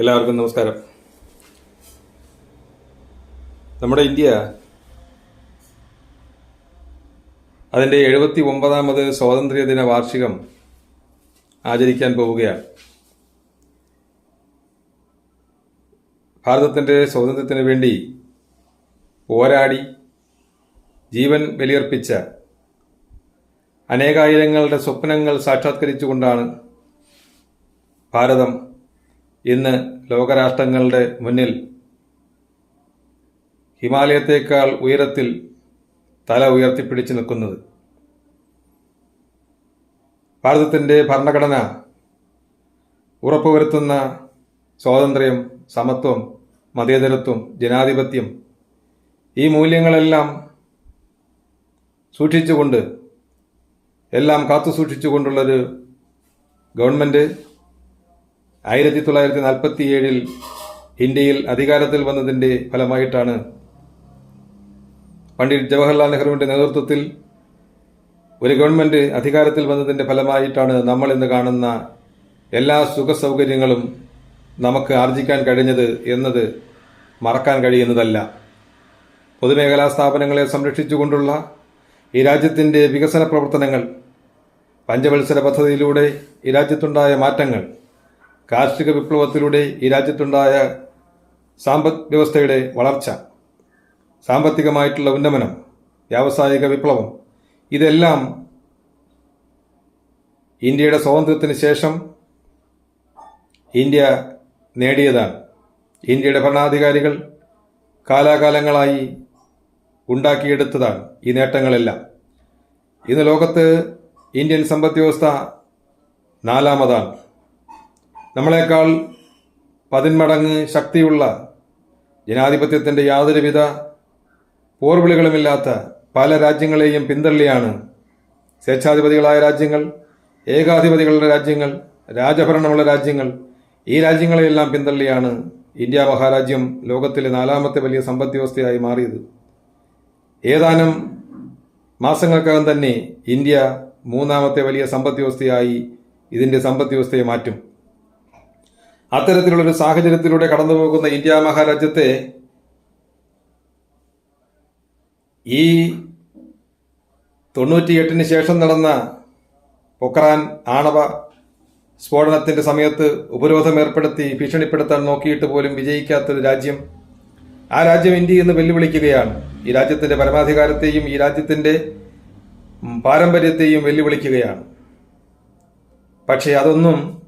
എല്ലാവർക്കും നമസ്കാരം. നമ്മുടെ ഇന്ത്യ അതിന്റെ എഴുപത്തി ഒമ്പതാമത് സ്വാതന്ത്ര്യ ദിന വാർഷികം ആചരിക്കാൻ പോവുകയാണ്. ഭാരതത്തിന്റെ സ്വാതന്ത്ര്യത്തിന് വേണ്ടി പോരാടി ജീവൻ ബലിയർപ്പിച്ച അനേകായിരങ്ങളുടെ സ്വപ്നങ്ങൾ സാക്ഷാത്കരിച്ചുകൊണ്ടാണ് ഭാരതം ഇന്ന് ലോകരാഷ്ട്രങ്ങളുടെ മുന്നിൽ ഹിമാലയത്തേക്കാൾ ഉയരത്തിൽ തല ഉയർത്തിപ്പിടിച്ചു നിൽക്കുന്നത്. ഭാരതത്തിന്റെ ഭരണഘടന ഉറപ്പുവരുത്തുന്ന സ്വാതന്ത്ര്യം സമത്വം മതേതരത്വം ജനാധിപത്യം ഈ മൂല്യങ്ങളെല്ലാം സൂക്ഷിച്ചുകൊണ്ട് എല്ലാം കാത്തു സൂക്ഷിച്ചുകൊണ്ടുള്ളൊരു ഗവൺമെന്റ് ആയിരത്തി തൊള്ളായിരത്തി നാൽപ്പത്തി ഏഴിൽ ഇന്ത്യയിൽ അധികാരത്തിൽ വന്നതിന്റെ ഫലമായിട്ടാണ് പണ്ഡിറ്റ് ജവഹർലാൽ നെഹ്റുവിന്റെ നേതൃത്വത്തിൽ ഒരു ഗവൺമെന്റ് അധികാരത്തിൽ വന്നതിന്റെ ഫലമായിട്ടാണ് നമ്മൾ ഇന്ന് കാണുന്ന എല്ലാ സുഖ സൗകര്യങ്ങളും നമുക്ക് ആർജിക്കാൻ കഴിഞ്ഞത് എന്നത് മറക്കാൻ കഴിയുന്നതല്ല. പൊതുമേഖലാ സ്ഥാപനങ്ങളെ സംരക്ഷിച്ചുകൊണ്ടുള്ള ഈ രാജ്യത്തിന്റെ വികസന പ്രവർത്തനങ്ങൾ പഞ്ചവത്സര പദ്ധതിയിലൂടെ ഈ രാജ്യത്തുണ്ടായ മാറ്റങ്ങൾ കാർഷിക വിപ്ലവത്തിലൂടെ ഈ രാജ്യത്തുണ്ടായ സാമ്പദ് വ്യവസ്ഥയുടെ വളർച്ച സാമ്പത്തികമായിട്ടുള്ള ഉന്നമനം വ്യാവസായിക വിപ്ലവം ഇതെല്ലാം ഇന്ത്യയുടെ സ്വാതന്ത്ര്യത്തിന് ശേഷം ഇന്ത്യ നേടിയതാണ്. ഇന്ത്യയുടെ ഭരണാധികാരികൾ കാലാകാലങ്ങളായി ഉണ്ടാക്കിയെടുത്തതാണ് ഈ നേട്ടങ്ങളെല്ലാം. ഇന്ന് ലോകത്ത് ഇന്ത്യൻ സമ്പദ് വ്യവസ്ഥ നാലാമതാണ്. നമ്മളെക്കാൾ പതിന്മടങ്ങ് ശക്തിയുള്ള ജനാധിപത്യത്തിന്റെ യാതൊരുവിധ പോർവിളികളുമില്ലാത്ത പല രാജ്യങ്ങളെയും പിന്തള്ളിയാണ് സ്വേച്ഛാധിപതികളായ രാജ്യങ്ങൾ ഏകാധിപതികളുടെ രാജ്യങ്ങൾ രാജഭരണമുള്ള രാജ്യങ്ങൾ. ഈ രാജ്യങ്ങളെയെല്ലാം പിന്തള്ളിയാണ് ഇന്ത്യ മഹാരാജ്യം ലോകത്തിലെ നാലാമത്തെ വലിയ സമ്പദ് വ്യവസ്ഥയായി മാറിയത്. ഏതാനും മാസങ്ങൾക്കകം തന്നെ ഇന്ത്യ മൂന്നാമത്തെ വലിയ സമ്പദ് വ്യവസ്ഥയായി ഇതിന്റെ സമ്പദ് വ്യവസ്ഥയെ മാറ്റും. അത്തരത്തിലുള്ളൊരു സാഹചര്യത്തിലൂടെ കടന്നുപോകുന്ന ഇന്ത്യ മഹാരാജ്യത്തെ ഈ തൊണ്ണൂറ്റിയെട്ടിന് ശേഷം നടന്ന പൊക്രാൻ ആണവ സ്ഫോടനത്തിന്റെ സമയത്ത് ഉപരോധം ഏർപ്പെടുത്തി ഭീഷണിപ്പെടുത്താൻ നോക്കിയിട്ട് പോലും വിജയിക്കാത്തൊരു രാജ്യം ആ രാജ്യം ഇന്ത്യ എന്ന് വെല്ലുവിളിക്കുകയാണ്. ഈ രാജ്യത്തിന്റെ പരമാധികാരത്തെയും ഈ രാജ്യത്തിന്റെ പാരമ്പര്യത്തെയും വെല്ലുവിളിക്കുകയാണ്. പക്ഷേ അതൊന്നും